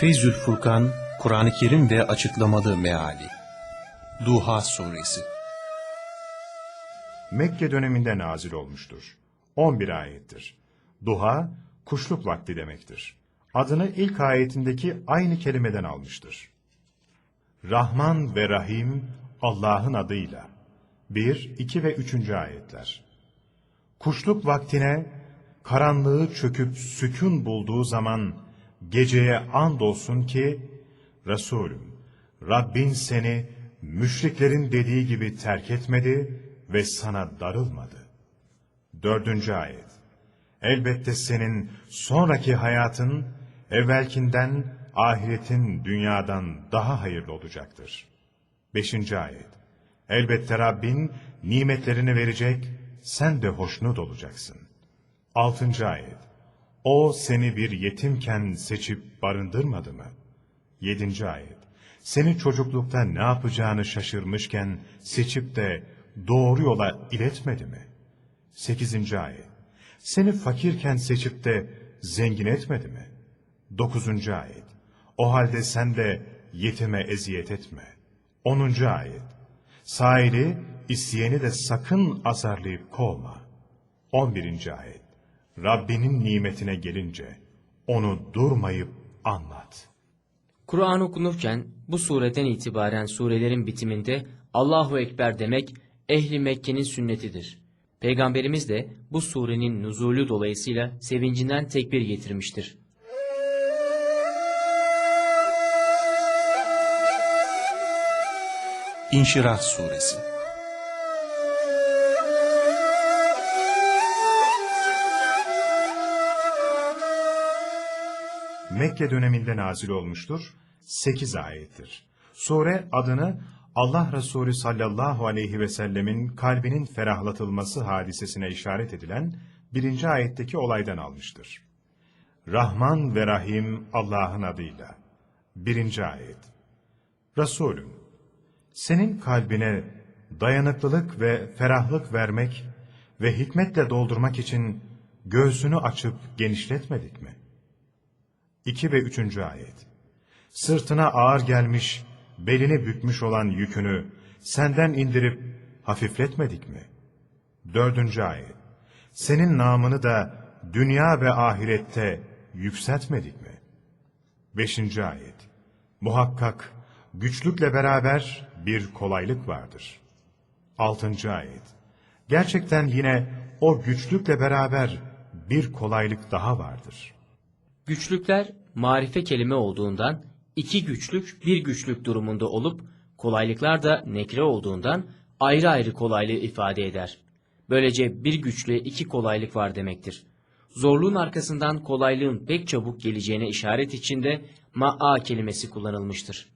Feyzül Furkan, Kur'an-ı Kerim ve açıklamalı meali. Duha Suresi Mekke döneminde nazil olmuştur. 11 ayettir. Duha, kuşluk vakti demektir. Adını ilk ayetindeki aynı kelimeden almıştır. Rahman ve Rahim Allah'ın adıyla. 1, 2 ve 3. ayetler. Kuşluk vaktine karanlığı çöküp sükun bulduğu zaman geceye andolsun ki Resulüm Rabbin seni müşriklerin dediği gibi terk etmedi ve sana darılmadı. Dördüncü ayet. Elbette senin sonraki hayatın evvelkinden ahiretin dünyadan daha hayırlı olacaktır. Beşinci ayet. Elbette Rabbin nimetlerini verecek, sen de hoşnut olacaksın. Altıncı ayet. O seni bir yetimken seçip barındırmadı mı? Yedinci ayet. Seni çocuklukta ne yapacağını şaşırmışken seçip de doğru yola iletmedi mi? Sekizinci ayet. Seni fakirken seçip de zengin etmedi mi? Dokuzuncu ayet. O halde sen de yetime eziyet etme. Onuncu ayet. Sahili, isteyeni de sakın azarlayıp kovma. On birinci ayet. Rabbinin nimetine gelince onu durmayıp anlat. Kur'an okunurken bu sureden itibaren surelerin bitiminde Allahu Ekber demek ehli Mekke'nin sünnetidir. Peygamberimiz de bu surenin nuzulü dolayısıyla sevincinden tekbir getirmiştir. İnşirah Suresi Mekke döneminde nazil olmuştur. 8 ayettir. Sure adını Allah Resulü sallallahu aleyhi ve sellemin kalbinin ferahlatılması hadisesine işaret edilen birinci ayetteki olaydan almıştır. Rahman ve Rahim Allah'ın adıyla. Birinci ayet. Resulüm, senin kalbine dayanıklılık ve ferahlık vermek ve hikmetle doldurmak için göğsünü açıp genişletmedik mi? 2 ve 3. ayet. Sırtına ağır gelmiş, belini bükmüş olan yükünü senden indirip hafifletmedik mi? 4. ayet. Senin namını da dünya ve ahirette yükseltmedik mi? 5. ayet. Muhakkak güçlükle beraber bir kolaylık vardır. 6. ayet. Gerçekten yine o güçlükle beraber bir kolaylık daha vardır.'' Güçlükler marife kelime olduğundan iki güçlük bir güçlük durumunda olup kolaylıklar da nekre olduğundan ayrı ayrı kolaylığı ifade eder. Böylece bir güçlüğe iki kolaylık var demektir. Zorluğun arkasından kolaylığın pek çabuk geleceğine işaret içinde ma'a kelimesi kullanılmıştır.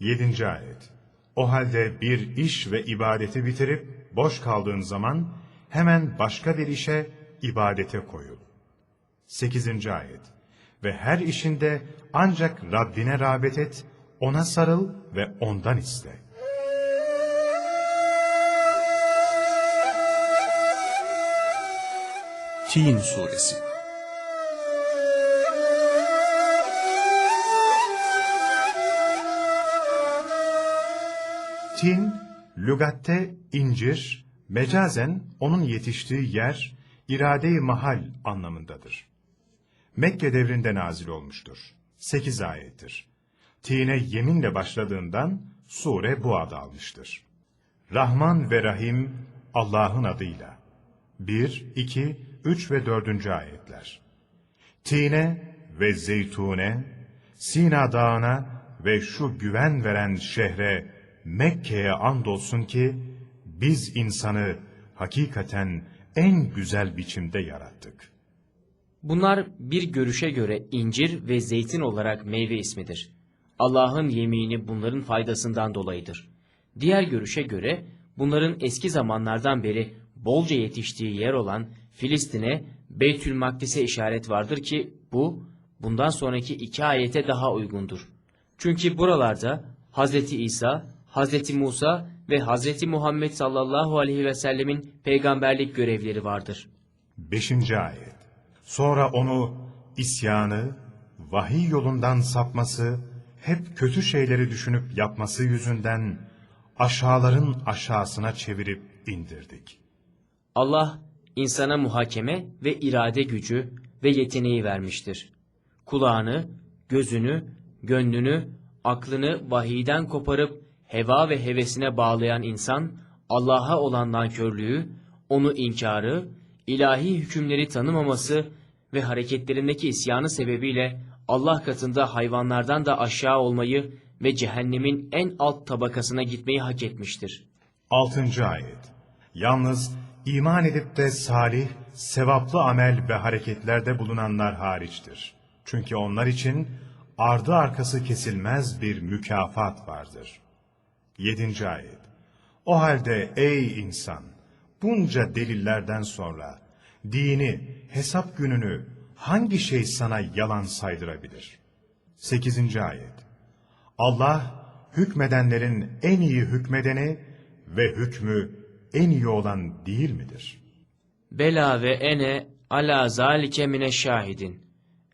7. ayet. O halde bir iş ve ibadeti bitirip boş kaldığın zaman hemen başka bir işe, ibadete koyul. 8. ayet. Ve her işinde ancak Rabbine rağbet et, ona sarıl ve ondan iste. Tin Suresi Tin, lügatte incir, mecazen onun yetiştiği yer, irade-i mahal anlamındadır. Mekke devrinde nazil olmuştur. 8 ayettir. Tine yeminle başladığından sure bu adı almıştır. Rahman ve Rahim Allah'ın adıyla. 1, 2, 3 ve 4. ayetler. Tine ve zeytune, Sina dağına ve şu güven veren şehre Mekke'ye andolsun ki biz insanı hakikaten en güzel biçimde yarattık. Bunlar bir görüşe göre incir ve zeytin olarak meyve ismidir. Allah'ın yemini bunların faydasından dolayıdır. Diğer görüşe göre bunların eski zamanlardan beri bolca yetiştiği yer olan Filistin'e Beytül Makdis'e işaret vardır ki bu bundan sonraki iki ayete daha uygundur. Çünkü buralarda Hz. İsa, Hz. Musa ve Hz. Muhammed sallallahu aleyhi ve sellemin peygamberlik görevleri vardır. 5. ayet. Sonra onu isyanı, vahiy yolundan sapması, hep kötü şeyleri düşünüp yapması yüzünden aşağıların aşağısına çevirip indirdik. Allah insana muhakeme ve irade gücü ve yeteneği vermiştir. Kulağını, gözünü, gönlünü, aklını vahiyden koparıp heva ve hevesine bağlayan insan, Allah'a olan nankörlüğü, onu inkarı, ilahi hükümleri tanımaması ve hareketlerindeki isyanı sebebiyle Allah katında hayvanlardan da aşağı olmayı ve cehennemin en alt tabakasına gitmeyi hak etmiştir. 6. ayet. Yalnız iman edip de salih, sevaplı amel ve hareketlerde bulunanlar hariçtir. Çünkü onlar için ardı arkası kesilmez bir mükafat vardır. 7. ayet. O halde ey insan, bunca delillerden sonra dini, hesap gününü hangi şey sana yalan saydırabilir? 8. ayet. Allah hükmedenlerin en iyi hükmedeni ve hükmü en iyi olan değil midir? Bela ve ene ala zalike mine şahidin.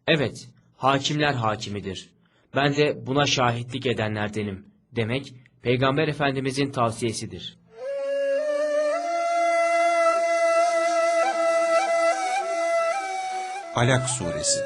Evet, hakimler hakimidir. Ben de buna şahitlik edenlerdenim. Demek, Peygamber Efendimizin tavsiyesidir. Alak Suresi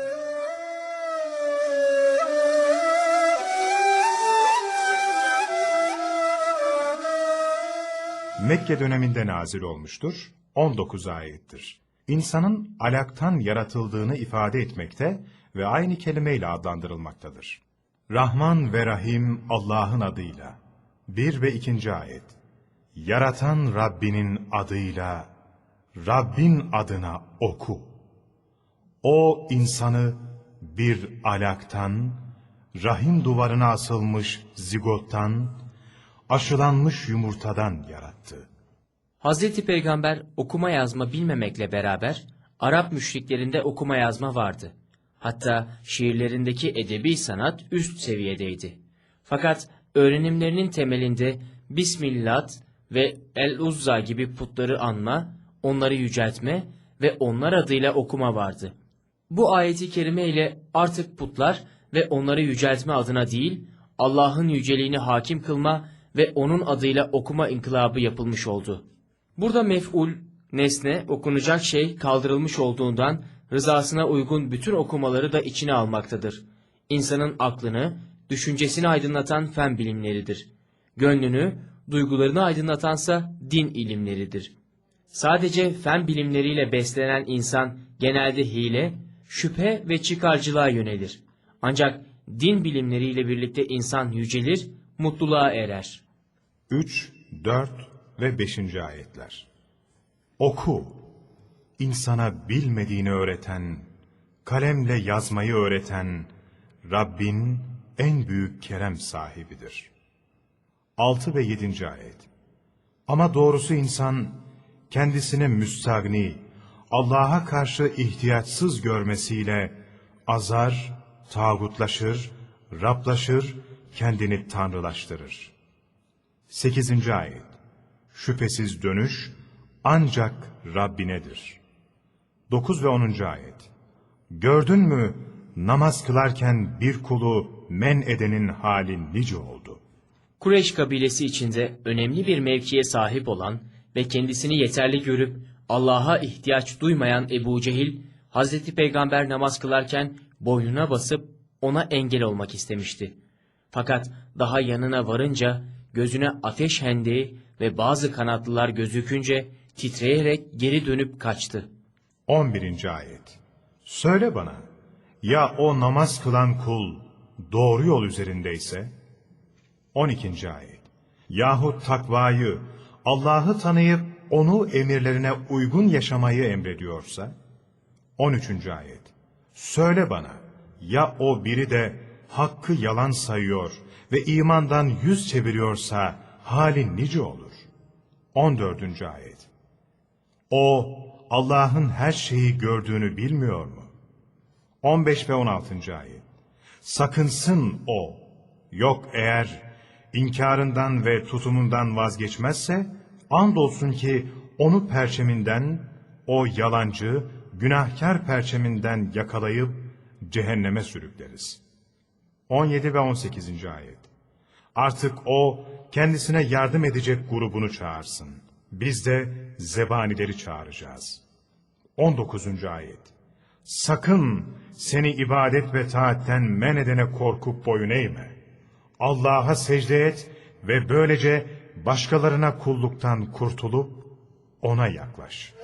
Mekke döneminde nazil olmuştur, 19 ayettir. İnsanın alaktan yaratıldığını ifade etmekte ve aynı kelimeyle adlandırılmaktadır. Rahman ve Rahim Allah'ın adıyla. 1 ve 2. ayet. Yaratan Rabbinin adıyla, Rabbin adına oku. O insanı bir alaktan, rahim duvarına asılmış zigottan, aşılanmış yumurtadan yarattı. Hazreti Peygamber okuma yazma bilmemekle beraber Arap müşriklerinde okuma yazma vardı. Hatta şiirlerindeki edebi sanat üst seviyedeydi. Fakat öğrenimlerinin temelinde Bismillah ve El-Uzza gibi putları anma, onları yüceltme ve onlar adıyla okuma vardı. Bu ayeti kerime ile artık putlar ve onları yüceltme adına değil, Allah'ın yüceliğini hakim kılma ve onun adıyla okuma inkılabı yapılmış oldu. Burada mef'ul, nesne, okunacak şey kaldırılmış olduğundan rızasına uygun bütün okumaları da içine almaktadır. İnsanın aklını, düşüncesini aydınlatan fen bilimleridir. Gönlünü, duygularını aydınlatansa din ilimleridir. Sadece fen bilimleriyle beslenen insan genelde hile, şüphe ve çıkarcılığa yönelir. Ancak din bilimleriyle birlikte insan yücelir, mutluluğa erer. 3, 4 ve 5. ayetler. Oku, insana bilmediğini öğreten, kalemle yazmayı öğreten, Rabbin en büyük kerem sahibidir. 6 ve 7. ayet. Ama doğrusu insan, kendisine müstagni, Allah'a karşı ihtiyaçsız görmesiyle azar, tağutlaşır, Rablaşır, kendini tanrılaştırır. 8. ayet. Şüphesiz dönüş ancak Rabbinedir. 9 ve 10. ayet. Gördün mü namaz kılarken bir kulu men edenin hali nice oldu. Kureyş kabilesi içinde önemli bir mevkiye sahip olan ve kendisini yeterli görüp Allah'a ihtiyaç duymayan Ebu Cehil, Hazreti Peygamber namaz kılarken boynuna basıp ona engel olmak istemişti. Fakat daha yanına varınca gözüne ateş hendeği ve bazı kanatlılar gözükünce titreyerek geri dönüp kaçtı. 11. ayet. Söyle bana, ya o namaz kılan kul doğru yol üzerindeyse? 12. ayet. Yahut takvayı, Allah'ı tanıyıp onu emirlerine uygun yaşamayı emrediyorsa? 13. ayet. Söyle bana, ya o biri de hakkı yalan sayıyor ve imandan yüz çeviriyorsa hali nice olur? 14. ayet. O Allah'ın her şeyi gördüğünü bilmiyor mu? 15 ve 16. ayet. Sakınsın o. Yok eğer inkarından ve tutumundan vazgeçmezse andolsun ki onu perçeminden, o yalancı, günahkar perçeminden yakalayıp cehenneme sürükleriz. 17 ve 18. ayet. Artık o kendisine yardım edecek grubunu çağırsın. Biz de zebanileri çağıracağız. 19. ayet. Sakın seni ibadet ve taatten men edene korkup boyun eğme. Allah'a secde et ve böylece başkalarına kulluktan kurtulup ona yaklaş.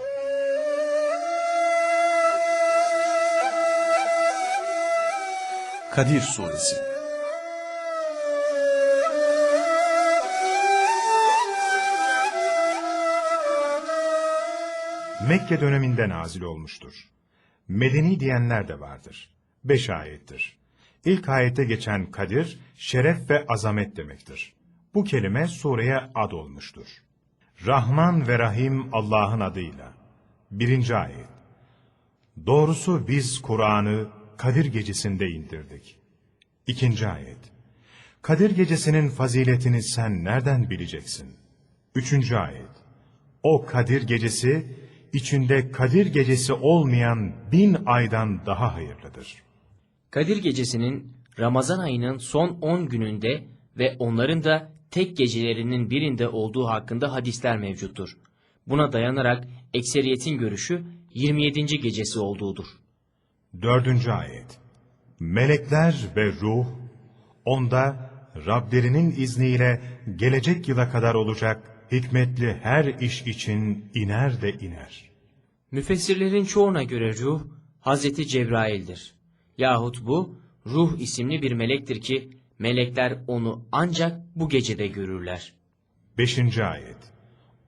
Kadir Suresi Mekke döneminde nazil olmuştur. Medeni diyenler de vardır. Beş ayettir. İlk ayette geçen Kadir, şeref ve azamet demektir. Bu kelime sureye ad olmuştur. Rahman ve Rahim Allah'ın adıyla. Birinci ayet. Doğrusu biz Kur'an'ı Kadir gecesinde indirdik. İkinci ayet. Kadir gecesinin faziletini sen nereden bileceksin? Üçüncü ayet. O Kadir gecesi, içinde Kadir gecesi olmayan bin aydan daha hayırlıdır. Kadir gecesinin Ramazan ayının son 10 gününde ve onların da tek gecelerinin birinde olduğu hakkında hadisler mevcuttur. Buna dayanarak ekseriyetin görüşü 27. gecesi olduğudur. Dördüncü ayet. Melekler ve ruh, onda Rablerinin izniyle gelecek yıla kadar olacak hikmetli her iş için iner de iner. Müfessirlerin çoğuna göre ruh Hazreti Cebrail'dir. Yahut bu ruh isimli bir melektir ki melekler onu ancak bu gecede görürler. Beşinci ayet.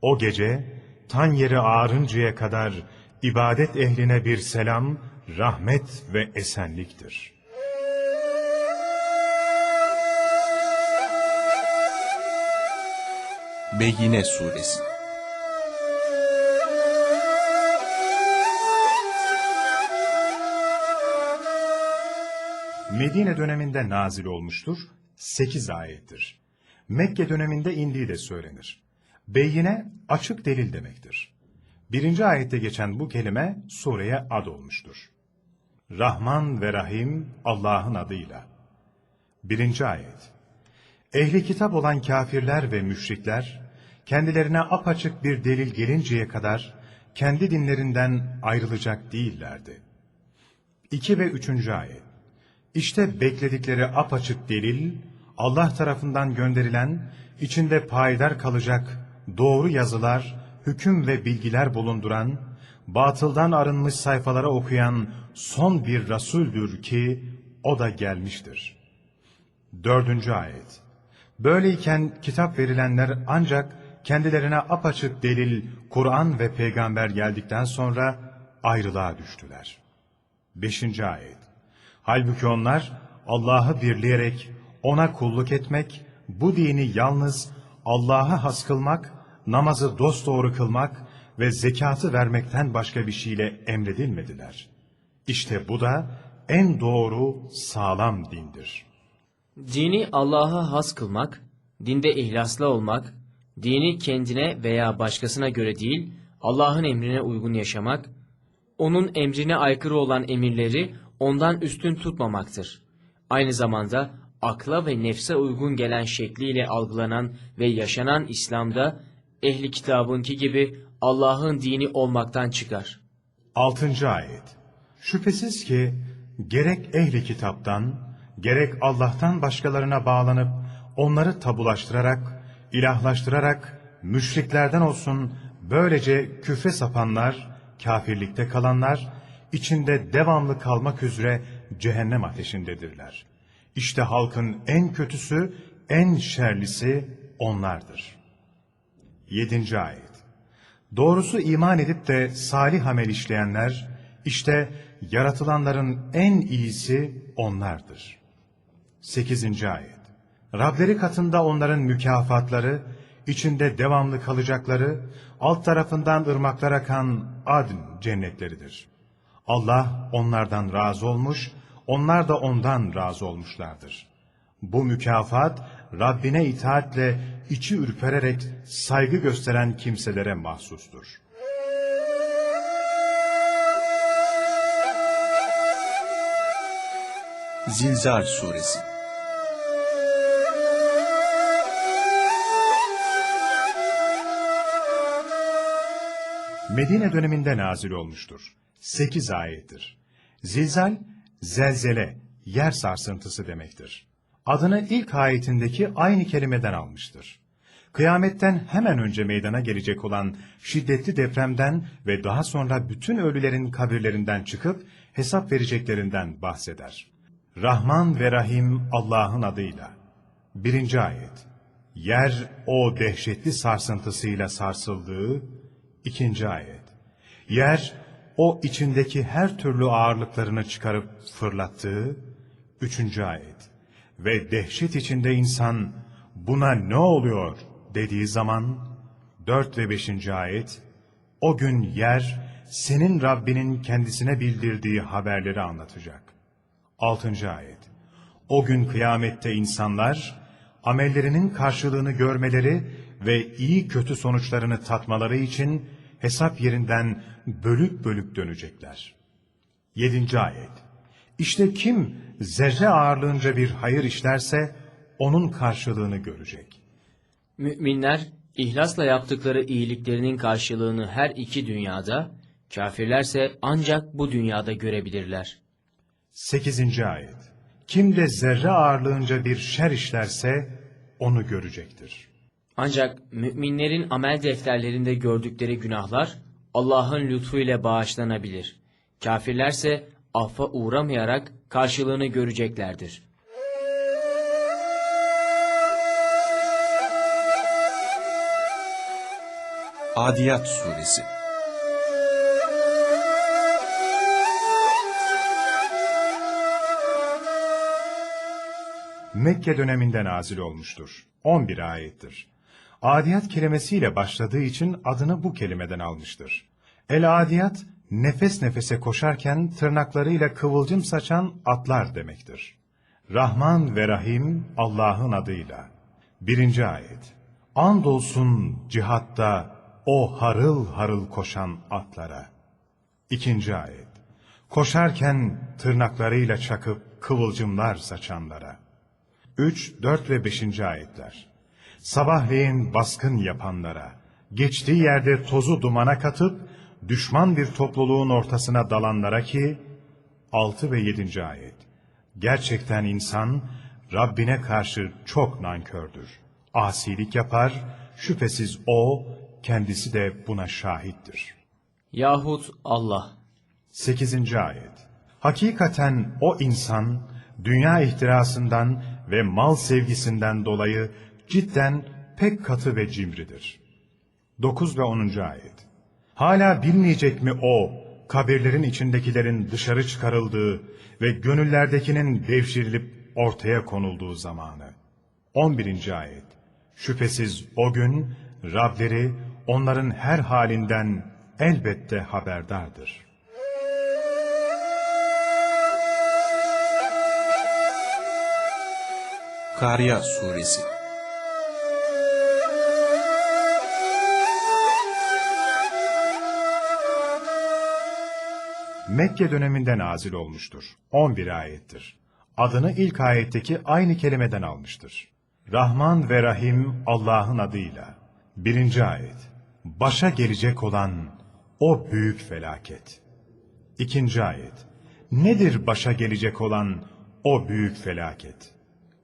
O gece tan yeri ağarıncaya kadar ibadet ehline bir selam, rahmet ve esenliktir. Beyyine Suresi Medine döneminde nazil olmuştur, 8 ayettir. Mekke döneminde indiği de söylenir. Beyine açık delil demektir. Birinci ayette geçen bu kelime sureye ad olmuştur. Rahman ve Rahim Allah'ın adıyla. Birinci ayet. Ehli kitap olan kafirler ve müşrikler, kendilerine apaçık bir delil gelinceye kadar kendi dinlerinden ayrılacak değillerdi. 2 ve 3. ayet. İşte bekledikleri apaçık delil, Allah tarafından gönderilen, içinde payidar kalacak doğru yazılar, hüküm ve bilgiler bulunduran, batıldan arınmış sayfalara okuyan son bir Rasuldür ki o da gelmiştir. Dördüncü ayet. Böyleyken kitap verilenler ancak kendilerine apaçık delil, Kur'an ve peygamber geldikten sonra ayrılığa düştüler. Beşinci ayet. Halbuki onlar Allah'ı birleyerek ona kulluk etmek, bu dini yalnız Allah'a has kılmak, namazı dosdoğru kılmak ve zekatı vermekten başka bir şeyle emredilmediler. İşte bu da en doğru, sağlam dindir. Dini Allah'a has kılmak, dinde ihlaslı olmak, dini kendine veya başkasına göre değil, Allah'ın emrine uygun yaşamak, onun emrine aykırı olan emirleri ondan üstün tutmamaktır. Aynı zamanda akla ve nefse uygun gelen şekliyle algılanan ve yaşanan İslam'da ehli kitabınki gibi Allah'ın dini olmaktan çıkar. Altıncı ayet. Şüphesiz ki gerek ehli kitaptan, gerek Allah'tan başkalarına bağlanıp onları tabulaştırarak, ilahlaştırarak müşriklerden olsun böylece küfre sapanlar, kafirlikte kalanlar, içinde devamlı kalmak üzere cehennem ateşindedirler. İşte halkın en kötüsü, en şerlisi onlardır. Yedinci ayet. Doğrusu iman edip de salih amel işleyenler, işte yaratılanların en iyisi onlardır. Sekizinci ayet. Rableri katında onların mükafatları, içinde devamlı kalacakları, alt tarafından ırmaklar akan adn cennetleridir. Allah onlardan razı olmuş, onlar da ondan razı olmuşlardır. Bu mükafat Rabbine itaatle içi ürpererek saygı gösteren kimselere mahsustur. Zilzal suresi Medine döneminde nazil olmuştur. 8 ayettir. Zilzal, zelzele, yer sarsıntısı demektir. Adını ilk ayetindeki aynı kelimeden almıştır. Kıyametten hemen önce meydana gelecek olan şiddetli depremden ve daha sonra bütün ölülerin kabirlerinden çıkıp hesap vereceklerinden bahseder. Rahman ve Rahim Allah'ın adıyla. Birinci ayet. Yer o dehşetli sarsıntısıyla sarsıldığı, İkinci ayet. Yer o içindeki her türlü ağırlıklarını çıkarıp fırlattığı. Üçüncü ayet. Ve dehşet içinde insan buna ne oluyor dediği zaman dört ve beşinci ayet. O gün yer senin Rabbinin kendisine bildirdiği haberleri anlatacak. Altıncı ayet. O gün kıyamette insanlar amellerinin karşılığını görmeleri ve iyi kötü sonuçlarını tatmaları için hesap yerinden bölük bölük dönecekler. Yedinci ayet. İşte kim zerre ağırlığınca bir hayır işlerse onun karşılığını görecek. Müminler ihlasla yaptıkları iyiliklerinin karşılığını her iki dünyada, kafirlerse ancak bu dünyada görebilirler. Sekizinci ayet. Kim de zerre ağırlığınca bir şer işlerse onu görecektir. Ancak müminlerin amel defterlerinde gördükleri günahlar Allah'ın lütfuyla bağışlanabilir. Kafirlerse affa uğramayarak karşılığını göreceklerdir. Adiyat suresi Mekke döneminde nazil olmuştur. 11 ayettir. Adiyat kelimesiyle başladığı için adını bu kelimeden almıştır. El adiyat, nefes nefese koşarken tırnaklarıyla kıvılcım saçan atlar demektir. Rahman ve Rahim Allah'ın adıyla. Birinci ayet. Andolsun cihatta o harıl harıl koşan atlara. İkinci ayet. Koşarken tırnaklarıyla çakıp kıvılcımlar saçanlara. 3, 4 ve 5. ayetler. Sabahleyin baskın yapanlara, geçtiği yerde tozu dumana katıp, düşman bir topluluğun ortasına dalanlara ki, 6 ve 7. ayet. Gerçekten insan, Rabbine karşı çok nankördür. Asilik yapar, şüphesiz O, kendisi de buna şahittir. Yahut Allah. 8. ayet. Hakikaten o insan dünya ihtirasından ve mal sevgisinden dolayı cidden pek katı ve cimridir. 9 ve 10. ayet. Hala bilmeyecek mi o kabirlerin içindekilerin dışarı çıkarıldığı ve gönüllerdekinin devşirilip ortaya konulduğu zamanı. 11. ayet. Şüphesiz o gün Rableri onların her halinden elbette haberdardır. Kariya suresi Mekke döneminde nazil olmuştur. 11 ayettir. Adını ilk ayetteki aynı kelimeden almıştır. Rahman ve Rahim Allah'ın adıyla. Birinci ayet. Başa gelecek olan o büyük felaket. İkinci ayet. Nedir başa gelecek olan o büyük felaket?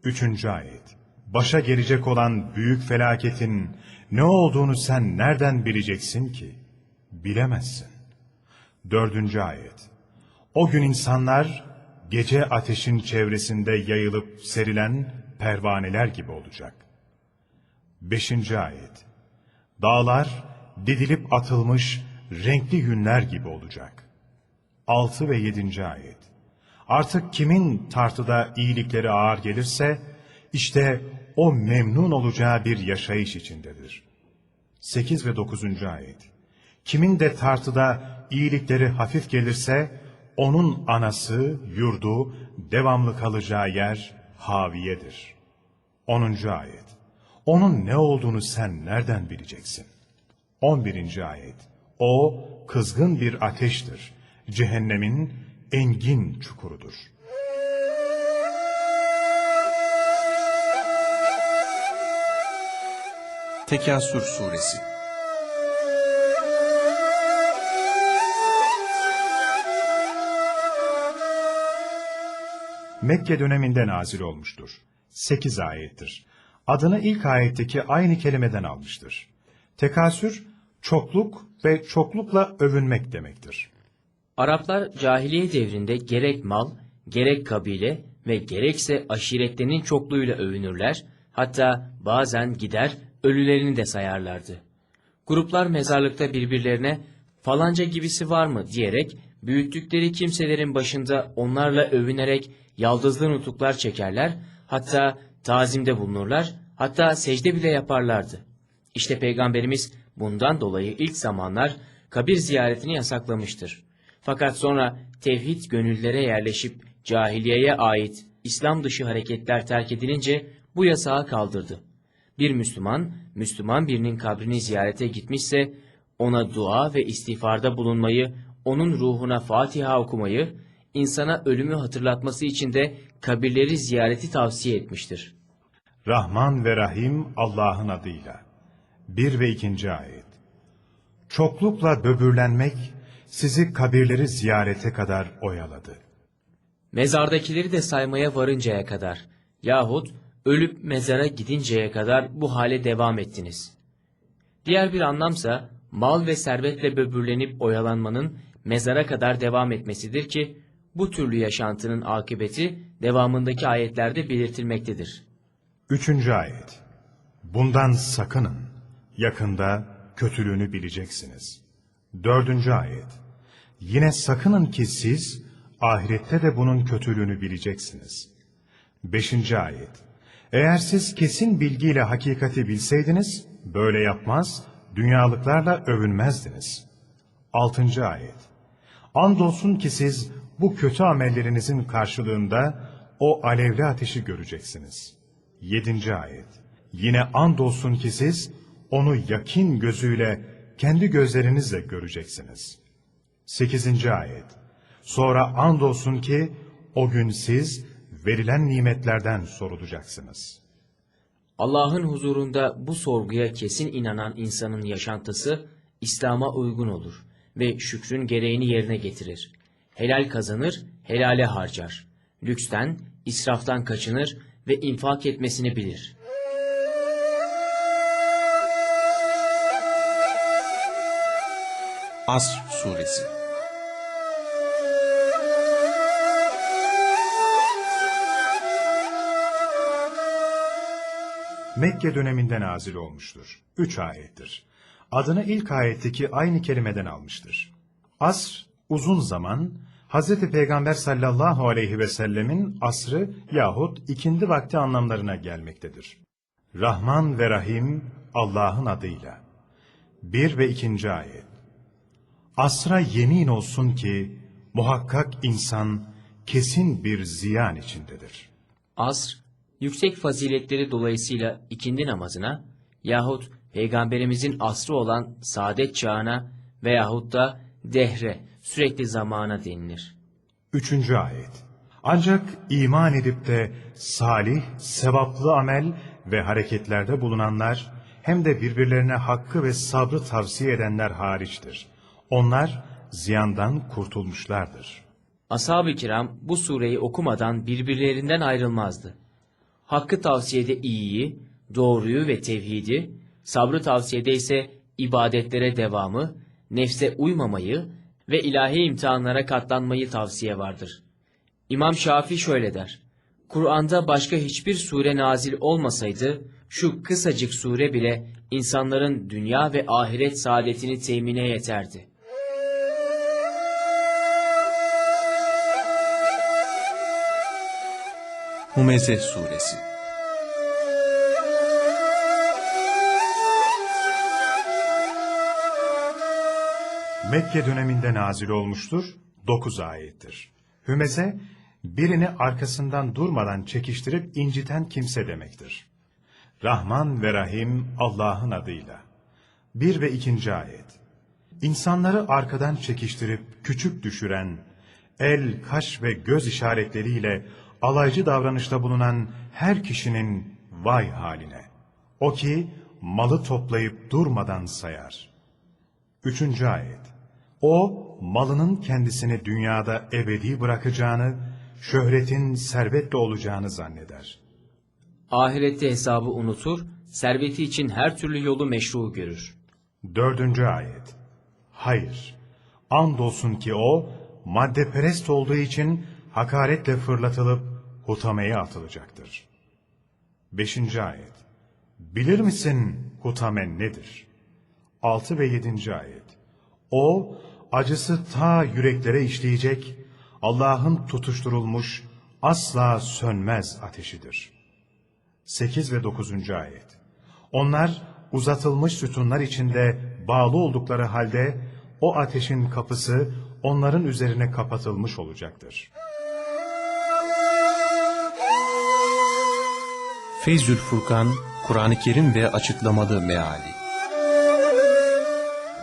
Üçüncü ayet. Başa gelecek olan büyük felaketin ne olduğunu sen nereden bileceksin ki? Bilemezsin. Dördüncü ayet. O gün insanlar gece ateşin çevresinde yayılıp serilen pervaneler gibi olacak. Beşinci ayet. Dağlar didilip atılmış renkli yünler gibi olacak. Altı ve yedinci ayet. Artık kimin tartıda iyilikleri ağır gelirse, işte o memnun olacağı bir yaşayış içindedir. 8 ve 9. ayet. Kimin de tartıda iyilikleri hafif gelirse, onun anası, yurdu, devamlı kalacağı yer Haviye'dir. 10. Ayet Onun ne olduğunu sen nereden bileceksin? 11. Ayet O, kızgın bir ateştir. Cehennemin engin çukurudur. Tekasür Suresi Mekke döneminde nazil olmuştur. 8 ayettir. Adını ilk ayetteki aynı kelimeden almıştır. Tekasür, çokluk ve çoklukla övünmek demektir. Araplar cahiliye devrinde gerek mal, gerek kabile ve gerekse aşiretlerinin çokluğuyla övünürler, hatta bazen gider ölülerini de sayarlardı. Gruplar mezarlıkta birbirlerine falanca gibisi var mı diyerek büyüttükleri kimselerin başında onlarla övünerek yaldızlı nutuklar çekerler, hatta tazimde bulunurlar, hatta secde bile yaparlardı. İşte Peygamberimiz bundan dolayı ilk zamanlar kabir ziyaretini yasaklamıştır. Fakat sonra tevhid gönüllere yerleşip cahiliyeye ait İslam dışı hareketler terk edilince bu yasağı kaldırdı. Bir Müslüman, Müslüman birinin kabrini ziyarete gitmişse ona dua ve istiğfarda bulunmayı, onun ruhuna Fatiha okumayı, insana ölümü hatırlatması için de kabirleri ziyareti tavsiye etmiştir. Rahman ve Rahim Allah'ın adıyla. 1 ve 2. ayet. Çoklukla böbürlenmek sizi kabirleri ziyarete kadar oyaladı. Mezardakileri de saymaya varıncaya kadar yahut ölüp mezara gidinceye kadar bu hale devam ettiniz. Diğer bir anlamsa mal ve servetle böbürlenip oyalanmanın mezara kadar devam etmesidir ki bu türlü yaşantının akıbeti devamındaki ayetlerde belirtilmektedir. 3. ayet. Bundan sakının. Yakında kötülüğünü bileceksiniz. 4. ayet. Yine sakının ki siz ahirette de bunun kötülüğünü bileceksiniz. 5. ayet. Eğer siz kesin bilgiyle hakikati bilseydiniz, böyle yapmaz, dünyalıklarla övünmezdiniz. 6. ayet. Andolsun ki siz bu kötü amellerinizin karşılığında o alevli ateşi göreceksiniz. 7. ayet. Yine andolsun ki siz onu yakin gözüyle kendi gözlerinizle göreceksiniz. 8. ayet. Sonra andolsun ki o gün siz verilen nimetlerden sorulacaksınız. Allah'ın huzurunda bu sorguya kesin inanan insanın yaşantısı İslam'a uygun olur ve şükrün gereğini yerine getirir. Helal kazanır, helale harcar. Lüksten, israftan kaçınır ve infak etmesini bilir. Asr suresi Mekke döneminde nazil olmuştur. Üç ayettir. Adını ilk ayetteki aynı kelimeden almıştır. Asr, uzun zaman, Hz. Peygamber sallallahu aleyhi ve sellemin asrı yahut ikindi vakti anlamlarına gelmektedir. Rahman ve Rahim Allah'ın adıyla. 1 ve 2. ayet. Asra yemin olsun ki muhakkak insan kesin bir ziyan içindedir. Asr, yüksek faziletleri dolayısıyla ikindi namazına yahut Peygamberimizin asrı olan saadet çağına veyahut da dehre, sürekli zamana denilir. Üçüncü ayet. Ancak iman edip de salih, sevaplı amel ve hareketlerde bulunanlar hem de birbirlerine hakkı ve sabrı tavsiye edenler hariçtir. Onlar ziyandan kurtulmuşlardır. Ashab-ı kiram bu sureyi okumadan birbirlerinden ayrılmazdı. Hakkı tavsiyede iyiyi, doğruyu ve tevhidi, sabrı tavsiyede ise ibadetlere devamı, nefse uymamayı ve ilahi imtihanlara katlanmayı tavsiye vardır. İmam Şafii şöyle der. Kur'an'da başka hiçbir sure nazil olmasaydı, şu kısacık sure bile insanların dünya ve ahiret saadetini temine yeterdi. Humeze suresi Mekke döneminde nazil olmuştur, 9 ayettir. Hümeze, birini arkasından durmadan çekiştirip inciten kimse demektir. Rahman ve Rahim Allah'ın adıyla. 1 ve 2. ayet. İnsanları arkadan çekiştirip küçük düşüren, el, kaş ve göz işaretleriyle alaycı davranışta bulunan her kişinin vay haline. O ki malı toplayıp durmadan sayar. Üçüncü ayet. O, malının kendisini dünyada ebedi bırakacağını, şöhretin servetle olacağını zanneder. Ahirette hesabı unutur, serveti için her türlü yolu meşru görür. Dördüncü ayet. Hayır. Andolsun ki o, maddeperest olduğu için hakaretle fırlatılıp hutameye atılacaktır. Beşinci ayet. Bilir misin hutame nedir? Altı ve yedinci ayet. O, acısı ta yüreklere işleyecek, Allah'ın tutuşturulmuş, asla sönmez ateşidir. 8 ve 9. ayet. Onlar uzatılmış sütunlar içinde bağlı oldukları halde o ateşin kapısı onların üzerine kapatılmış olacaktır. Feyzül Furkan, Kur'an-ı Kerim ve açıklamalı meali.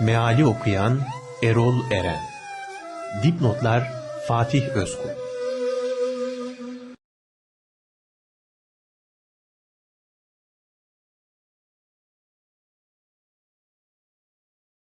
Meali okuyan Erol Eren. Dipnotlar Fatih Özkul.